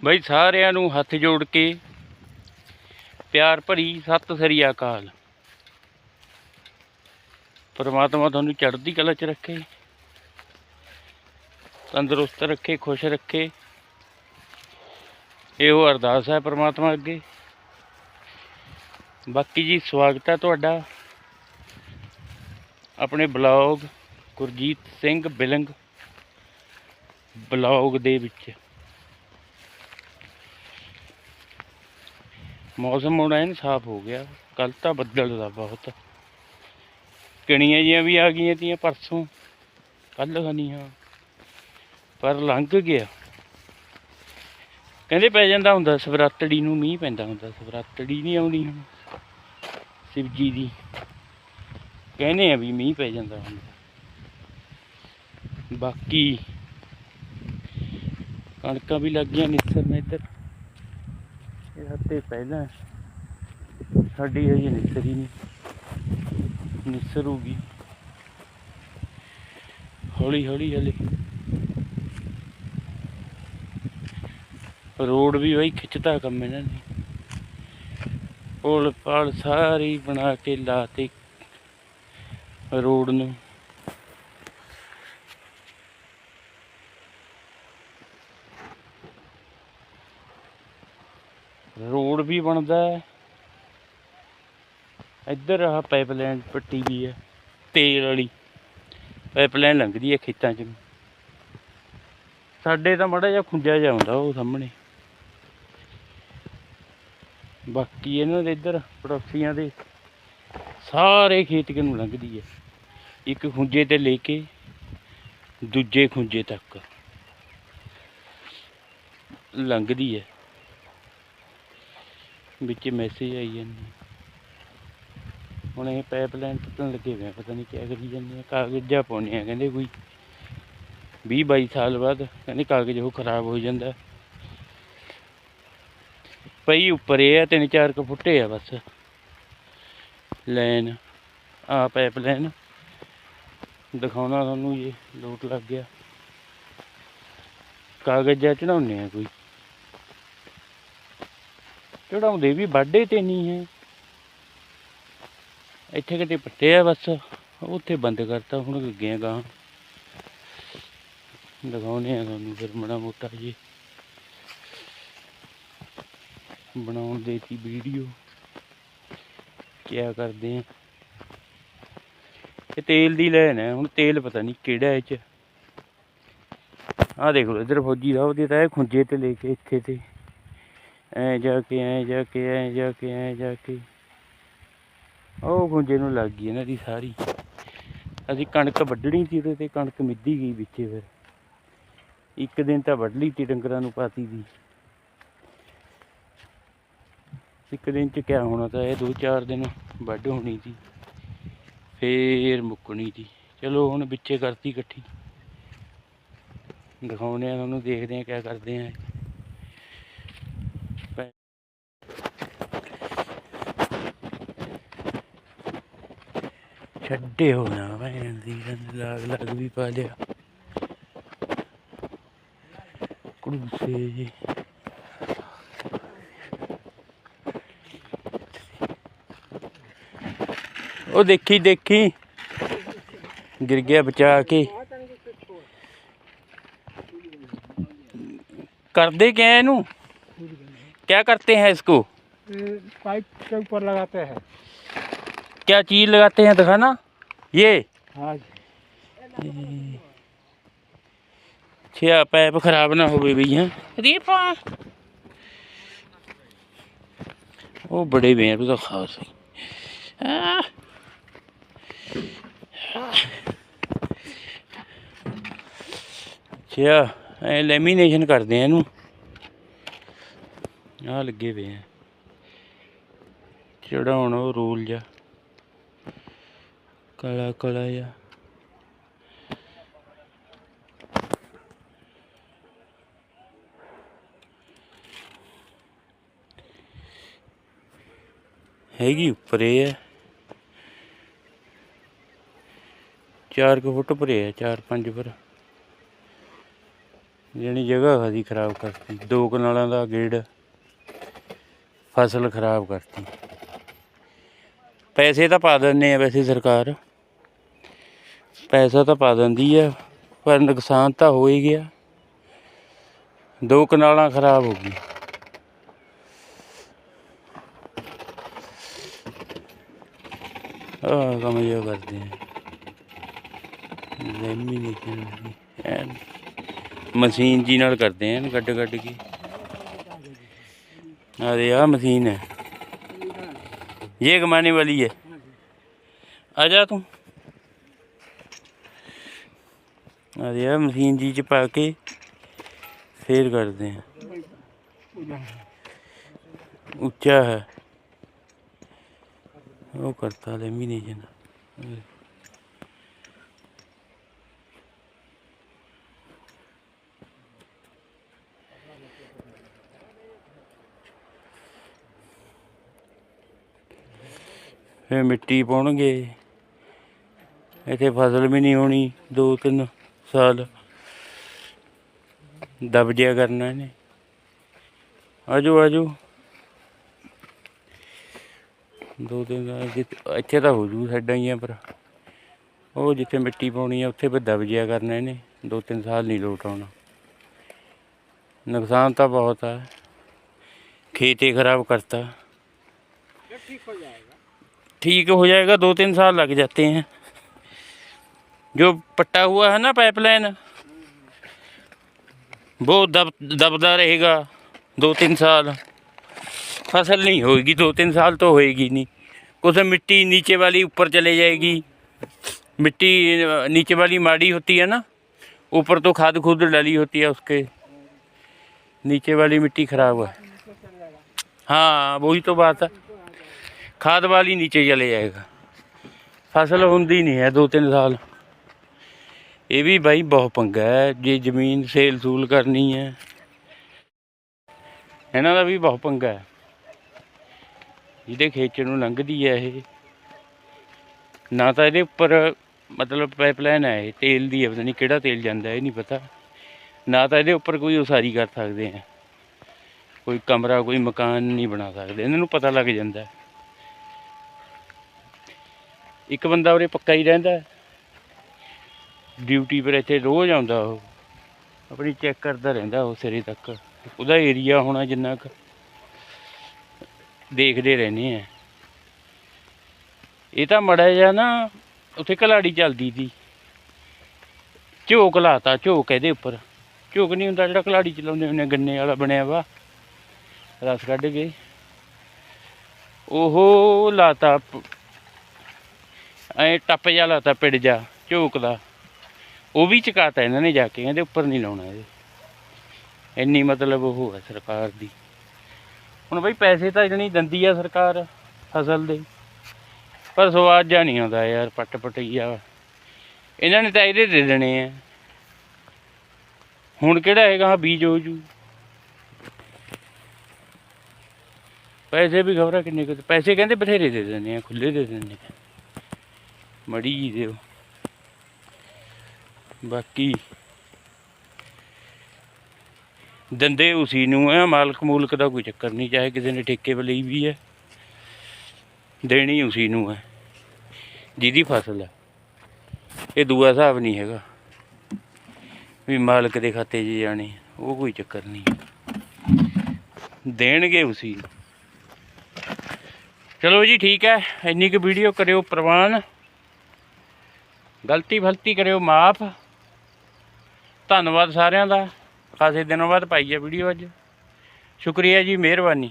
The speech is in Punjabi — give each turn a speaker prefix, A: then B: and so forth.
A: ਬਈ ਸਾਰਿਆਂ ਨੂੰ ਹੱਥ ਜੋੜ ਕੇ ਪਿਆਰ ਭਰੀ ਸਤਿ ਸ੍ਰੀ ਅਕਾਲ। ਪਰਮਾਤਮਾ ਤੁਹਾਨੂੰ ਚੜ੍ਹਦੀ ਕਲਾ 'ਚ ਰੱਖੇ, ਤੰਦਰੁਸਤ ਰੱਖੇ, ਖੁਸ਼ ਰੱਖੇ। ਇਹੋ ਅਰਦਾਸ ਹੈ ਪਰਮਾਤਮਾ ਅੱਗੇ। ਬਾਕੀ ਜੀ ਸਵਾਗਤ ਹੈ ਤੁਹਾਡਾ। ਆਪਣੇ ਬਲੌਗ ਗੁਰਜੀਤ ਸਿੰਘ ਬਿਲੰਗ ਬਲੌਗ ਦੇ ਵਿੱਚ। ਮੌਸਮ ਹੁਣ ਐਨ ਸਾਫ਼ ਹੋ ਗਿਆ। ਕੱਲ ਤਾਂ ਬੱਦਲ ਦਾ ਬਹੁਤ। ਕਣੀਆਂ ਜੀਆਂ ਵੀ ਆ ਗਈਆਂ ਤੀਆਂ ਪਰਸੋਂ। ਕੱਲ ਖਨੀਆਂ ਪਰ ਲੰਘ ਗਿਆ। ਕਹਿੰਦੇ ਪੈ ਜਾਂਦਾ ਹੁੰਦਾ ਸਵਰਾਤੜੀ ਨੂੰ ਮੀਂਹ ਪੈਂਦਾ ਹੁੰਦਾ ਸਵਰਾਤੜੀ ਨਹੀਂ ਆਉਣੀ ਹੁਣ। ਸ਼ਿਵਜੀ ਦੀ। ਕਹਿੰਦੇ ਆ ਵੀ ਮੀਂਹ ਪੈ ਜਾਂਦਾ ਹੁੰਦਾ। ਬਾਕੀ ਕਣਕਾਂ ਵੀ ਲੱਗ ਗਈਆਂ ਨਿਸਰ ਨੇ ਇੱਧਰ ਇਹ ਪਹਿਲਾਂ ਸਾਡੀ ਹਜੇ ਨਿਸਰੀ ਨਹੀਂ। ਨਿਸਰੂਗੀ ਹੌਲੀ ਹੌਲੀ ਹਲੇ। ਰੋਡ ਵੀ ਬਈ ਖਿੱਚਦਾ ਕੰਮ ਇਹਨਾਂ ਨੇ। ਪੁਲ ਪਾਲ ਸਾਰੀ ਬਣਾ ਕੇ ਲਾਤੇ। ਰੋਡ ਨੂੰ। ਰੋਡ ਵੀ ਬਣਦਾ ਹੈ। ਇੱਧਰ ਆਹ ਪਾਈਪਲਾਈਨ ਪੱਟੀ ਵੀ ਹੈ, ਤੇਲ ਵਾਲੀ। ਪਾਈਪਲਾਈਨ ਲੰਘਦੀ ਹੈ ਖੇਤਾਂ 'ਚ। ਸਾਡੇ ਤਾਂ ਮੜਾ ਜਿਹਾ ਖੁੰਝਾ ਜਿਹਾ ਹੁੰਦਾ ਉਹ ਸਾਹਮਣੇ। ਬਾਕੀ ਇਹਨਾਂ ਦੇ ਇੱਧਰ ਪੜੋਸੀਆਂ ਦੇ ਸਾਰੇ ਖੇਤ ਨੂੰ ਲੰਘਦੀ ਹੈ। ਇੱਕ ਖੁੰਝੇ ਤੇ ਲੈ ਕੇ ਦੂਜੇ ਖੁੰਝੇ ਤੱਕ ਲੰਘਦੀ ਹੈ। ਵਿੱਚ ਮੈਸੇਜ ਆਈ ਜਾਂਦੇ ਹੁਣ ਇਹ ਪਾਈਪਲਾਈਨ ਟੁੱਟਣ ਲੱਗੇ ਹੋਏ ਪਤਾ ਨਹੀਂ ਕਿਆ ਕਰੀ ਜਾਂਦੇ ਆ। ਕਾਗਜ਼ਾਂ ਪਾਉਂਦੇ ਆ ਕਹਿੰਦੇ ਕੋਈ। 20 22 ਸਾਲ ਬਾਅਦ ਕਹਿੰਦੇ ਕਾਗਜ਼ ਉਹ ਖਰਾਬ ਹੋ ਜਾਂਦਾ। ਪਈ ਉੱਪਰ ਇਹ ਆ, ਤਿੰਨ ਚਾਰ ਕੁ ਫੁੱਟੇ ਆ ਬਸ। ਲਾਈਨ ਆ ਪਾਈਪਲਾਈਨ ਦਿਖਾਉਣਾ ਤੁਹਾਨੂੰ ਇਹ, ਲੋਟ ਲੱਗ ਗਿਆ। ਕਾਗਜ਼ਾਂ ਚੜਾਉਂਦੇ ਆ ਕੋਈ। ਚੜਾਉਂਦੇ ਵੀ ਵਾਢੇ ਤੇ ਨਹੀਂ ਹੈ। ਇੱਥੇ ਕਿਤੇ ਪੱਟੇ ਆ ਬਸ, ਉੱਥੇ ਬੰਦ ਕਰਤਾ, ਹੁਣ ਅੱਗੇ ਗਾਂ ਦਿਖਾਉਣੇ ਆ ਤੁਹਾਨੂੰ ਫਿਰ ਮਾੜਾ ਮੋਟਾ ਜੀ। ਬਣਾਉਣ ਦੇ ਵੀਡੀਓ। ਕਿਆ ਕਰਦੇ ਆ। ਇਹ ਤੇਲ ਦੀ ਲੈਣ ਹੈ ਹੁਣ ਤੇਲ ਪਤਾ ਨਹੀਂ ਕਿਹੜਾ ਇਹ ਚ। ਆਹ ਦੇਖ ਲਓ, ਇਧਰ ਫੌਜੀ ਸਾਹਿਬ ਦੇ ਤਾਂ ਇਹ ਖੁੰਝੇ ਤੇ ਲੈ ਕੇ ਇੱਥੇ ਤੇ। ਐ ਜਾ ਕੇ, ਐ ਜਾ ਕੇ, ਐ ਜਾ ਕੇ, ਐ ਜਾ ਕੇ। ਉਹ ਗੁੰਜੇ ਨੂੰ ਲੱਗ ਗਈ ਇਹਨਾਂ ਦੀ ਸਾਰੀ। ਅਸੀਂ ਕਣਕ ਵੱਢਣੀ ਸੀ ਉਹਦੇ ਤੇ ਕਣਕ ਮਿੱਧੀ ਗਈ ਵਿੱਚੇ ਫਿਰ। ਇੱਕ ਦਿਨ ਤਾਂ ਵੱਢ ਲਈ ਤੀ ਡੰਗਰਾਂ ਨੂੰ ਪਾਤੀ ਦੀ। ਇੱਕ ਦਿਨ ਚ ਕਿਆ ਹੋਣਾ ਤਾਂ ਇਹ ਦੋ ਚਾਰ ਦਿਨ ਵੱਢ ਹੋਣੀ ਸੀ। ਫੇਰ ਮੁੱਕਣੀ ਸੀ। ਚਲੋ ਹੁਣ ਵਿੱਚੇ ਕਰਤੀ ਇਕੱਠੀ। ਦਿਖਾਉਣੇ ਆ ਤੁਹਾਨੂੰ, ਦੇਖਦੇ ਆ ਕਿਆ ਕਰਦੇ ਆ। ਛੱਡੇ ਹੋਣਾ ਭੈਣ ਦੀ ਰੰਗ ਲਾਗ ਲੱਗ ਵੀ ਪਾ ਲਿਆ ਕੁੜੂਸੇ ਜੀ ਉਹ ਦੇਖੀ ਦੇਖੀ ਗਿਰ ਗਿਆ ਬਚਾ ਕੇ करते क्या है इनू क्या करते हैं इसको
B: ये पाइप के ऊपर लगाते हैं
A: क्या चीज लगाते हैं दिखाना ये
B: हाँ
A: छा पैप खराब ना हो भैया रीपा वो बड़े भी हैं तो खास ही आ। ਅੱਛਾ ਐ ਲੈਮੀਨੇਸ਼ਨ ਕਰਦੇ ਆ ਇਹਨੂੰ ਆ ਲੱਗੇ ਪਏ ਆ ਚੜਾਉਣ ਉਹ ਰੋਲ ਜਾ ਕਲਾ ਕਲਾ ਜਾ। ਹੈਗੀ ਉੱਪਰ ਇਹ ਹੈ। ਚਾਰ ਕੁ ਫੁੱਟ ਭਰੇ ਹੈ, ਚਾਰ ਪੰਜ ਪਰ ਜਿਹੜੀ ਜਗ੍ਹਾ ਖਾਦੀ ਖਰਾਬ ਕਰਤੀ, ਦੋ ਕਨਾਲਾਂ ਦਾ ਗੇੜ। ਫਸਲ ਖਰਾਬ ਕਰਤੀ। ਪੈਸੇ ਤਾਂ ਪਾ ਦਿੰਨੇ ਆ ਵੈਸੇ ਸਰਕਾਰ। ਪੈਸਾ ਤਾਂ ਪਾ ਦਿੰਦੀ ਆ, ਪਰ ਨੁਕਸਾਨ ਤਾਂ ਹੋ ਹੀ ਗਿਆ। ਦੋ ਕਨਾਲਾਂ ਖਰਾਬ ਹੋ ਗਈ ਆਹ ਕੰਮ ਇਹ ਕਰਦੇ ਆ। ਲੈਮੀ ਨਹੀਂ ਕਰਨੀ ਐਨ ਮਸ਼ੀਨ ਜੀ ਨਾਲ ਕਰਦੇ ਆ ਗੱਡ ਗੱਡ ਕੇ। ਆ ਦੇ ਆ ਮਸ਼ੀਨ ਹੈ। ਇਹ ਕਮਾਨੇ ਵਾਲੀ ਹੈ। ਆ ਜਾ ਤੂੰ। ਆ ਆ, ਮਸ਼ੀਨ ਜੀ ਚ ਪਾ ਕੇ ਫੇਰ ਕਰਦੇ ਆ। ਉੱਚਾ ਹੈ। ਉਹ ਕਰਤਾ ਲੈਮੀਨੇਸ਼ਨ ਫਿਰ ਮਿੱਟੀ ਪਾਉਣਗੇ। ਇੱਥੇ ਫਸਲ ਵੀ ਨਹੀਂ ਹੋਣੀ, ਦੋ ਤਿੰਨ ਸਾਲ ਦਬ ਜਿਆ ਕਰਨਾ ਇਹਨੇ ਆਜੋ ਆਜੋ ਦੋ ਤਿੰਨ ਸਾਲ ਜਿੱਥੇ- ਇੱਥੇ ਤਾਂ ਹੋ ਜੂ ਸਾਡਾ ਹੀ ਆ ਪਰ ਉਹ ਜਿੱਥੇ ਮਿੱਟੀ ਪਾਉਣੀ ਆ ਉੱਥੇ ਫਿਰ ਦਬ ਜਿਆ ਕਰਨਾ ਇਹਨੇ ਦੋ ਤਿੰਨ ਸਾਲ ਨਹੀਂ ਲੋਟ ਆਉਣਾ ਨੁਕਸਾਨ ਤਾਂ ਬਹੁਤ ਆ ਖੇਤ ਹੀ ਖਰਾਬ ਕਰਤਾ
B: ठीक हो जाएगा
A: ठीक हो जाएगा दो तीन साल लग जाते हैं जो पट्टा हुआ है ना पाइपलाइन वो दब दबदा रहेगा दो तीन साल। फ़सल नहीं होगी, दो तीन साल तो होएगी नहीं। कुछ मिट्टी नीचे वाली ऊपर चले जाएगी। मिट्टी नीचे वाली माड़ी होती है ना, ऊपर तो खाद खुद डाली होती है उसके। नीचे वाली मिट्टी खराब है। हाँ वही तो बात है। खाद वाली नीचे चले जाएगा। फ़सल होंगी नहीं है दो तीन साल। ਇਹ ਵੀ ਬਾਈ ਬਹੁਤ ਪੰਗਾ ਹੈ, ਜੇ ਜ਼ਮੀਨ ਸੇਲ ਸੂਲ ਕਰਨੀ ਹੈ। ਇਹਨਾਂ ਦਾ ਵੀ ਬਹੁਤ ਪੰਗਾ ਹੈ। ਜਿਹਦੇ ਖੇਤ ਨੂੰ ਲੰਘਦੀ ਹੈ ਇਹ। ਨਾ ਤਾਂ ਇਹਦੇ ਉੱਪਰ ਮਤਲਬ ਪਾਈਪਲਾਈਨ ਹੈ ਇਹ, ਤੇਲ ਦੀ ਹੈ, ਪਤਾ ਨਹੀਂ ਕਿਹੜਾ ਤੇਲ ਜਾਂਦਾ, ਇਹ ਨਹੀਂ ਪਤਾ। ਨਾ ਤਾਂ ਇਹਦੇ ਉੱਪਰ ਕੋਈ ਉਸਾਰੀ ਕਰ ਸਕਦੇ ਆ ਕੋਈ ਕਮਰਾ, ਕੋਈ ਮਕਾਨ ਨਹੀਂ ਬਣਾ ਸਕਦੇ। ਇਹਨਾਂ ਨੂੰ ਪਤਾ ਲੱਗ ਜਾਂਦਾ ਇੱਕ ਬੰਦਾ ਉਰੇ ਪੱਕਾ ਹੀ ਰਹਿੰਦਾ ਡਿਊਟੀ ਪਰ ਇੱਥੇ ਰੋਜ਼ ਆਉਂਦਾ ਉਹ। ਆਪਣੀ ਚੈੱਕ ਕਰਦਾ ਰਹਿੰਦਾ ਉਹ ਸਿਰੇ ਤੱਕ। ਉਹਦਾ ਏਰੀਆ ਹੋਣਾ ਜਿੰਨਾ ਕੁ ਦੇਖਦੇ ਰਹਿੰਦੇ ਆ। ਇਹ ਤਾਂ ਮੜਾ ਜਿਹਾ ਨਾ ਉੱਥੇ ਕਲਾੜੀ ਚੱਲਦੀ ਸੀ। ਝੋਕ ਲਾਤਾ, ਝੋਕ ਇਹਦੇ ਉੱਪਰ। ਝੋਕ ਨਹੀਂ ਹੁੰਦਾ ਜਿਹੜਾ ਕਲਾੜੀ ਚਲਾਉਂਦੇ ਹੁੰਦੇ ਗੰਨੇ ਵਾਲਾ ਬਣਿਆ ਵਾ। ਰਸ ਕੱਢ ਕੇ। ਉਹ ਲਾਤਾ ਪ- ਐ ਟੱਪ ਜਾ ਲਾਤਾ ਪਿੜ ਜਾ, ਝੋਕ ਦਾ। ਉਹ ਵੀ ਚਕਾਤਾ ਇਹਨਾਂ ਨੇ ਜਾ ਕੇ ਕਹਿੰਦੇ ਉੱਪਰ ਨਹੀਂ ਲਾਉਣਾ ਇਹਦੇ ਇੰਨੀ ਮਤਲਬ ਉਹ ਹੈ ਸਰਕਾਰ ਦੀ। ਹੁਣ ਬਈ ਪੈਸੇ ਤਾਂ ਜਣੀ ਦਿੰਦੀ ਆ ਸਰਕਾਰ ਫਸਲ ਦੇ। ਪਰ ਸਵਾਦ ਜਾ ਨਹੀਂ ਆਉਂਦਾ ਯਾਰ, ਪੱਟ ਪਟਈਆ। ਇਹਨਾਂ ਨੇ ਤਾਂ ਇਹਦੇ ਦੇ ਦੇਣੇ ਆ। ਹੁਣ ਕਿਹੜਾ ਹੈਗਾ ਬੀਜ ਹੋ ਜੂ? ਪੈਸੇ ਵੀ ਖਬਰਾਂ ਕਿੰਨੇ ਕੁ ਪੈਸੇ ਕਹਿੰਦੇ ਬਥੇਰੇ ਦੇ ਦਿੰਦੇ ਆ ਖੁੱਲੇ ਦੇ ਦਿੰਦੇ ਮੜੀ ਜੀ ਦਿਓ। ਬਾਕੀ ਦੰਦੇ ਉਸੀ ਨੂੰ ਹੈ ਮਾਲਕ ਮੂਲਕ ਦਾ ਕੋਈ ਚੱਕਰ ਨਹੀਂ, ਚਾਹੇ ਕਿਸੇ ਨੇ ਠੇਕੇ ਲਈ ਵੀ ਹੈ, ਦੇਣੀ ਉਸੀ ਨੂੰ ਹੈ, ਜਿਹਦੀ ਫਸਲ ਹੈ। ਇਹ ਦੂਆ ਹਿਸਾਬ ਨਹੀਂ ਹੈਗਾ ਵੀ ਮਾਲਕ ਦੇ ਖਾਤੇ 'ਚ ਜਾਣੇ, ਉਹ ਕੋਈ ਚੱਕਰ ਨਹੀਂ। ਦੇਣਗੇ ਉਸੀ ਚਲੋ ਜੀ, ਠੀਕ ਹੈ, ਇੰਨੀ ਕੁ ਵੀਡੀਓ ਕਰਿਓ ਪ੍ਰਵਾਨ। ਗਲਤੀ ਫਲਤੀ ਕਰਿਓ, ਮਾਫ। ਧੰਨਵਾਦ ਸਾਰਿਆਂ ਦਾ। ਖਾਸੇ ਦਿਨਾਂ ਬਾਅਦ ਪਾਈ ਹੈ ਵੀਡੀਓ ਅੱਜ। ਸ਼ੁਕਰੀਆ ਜੀ ਮਿਹਰਬਾਨੀ।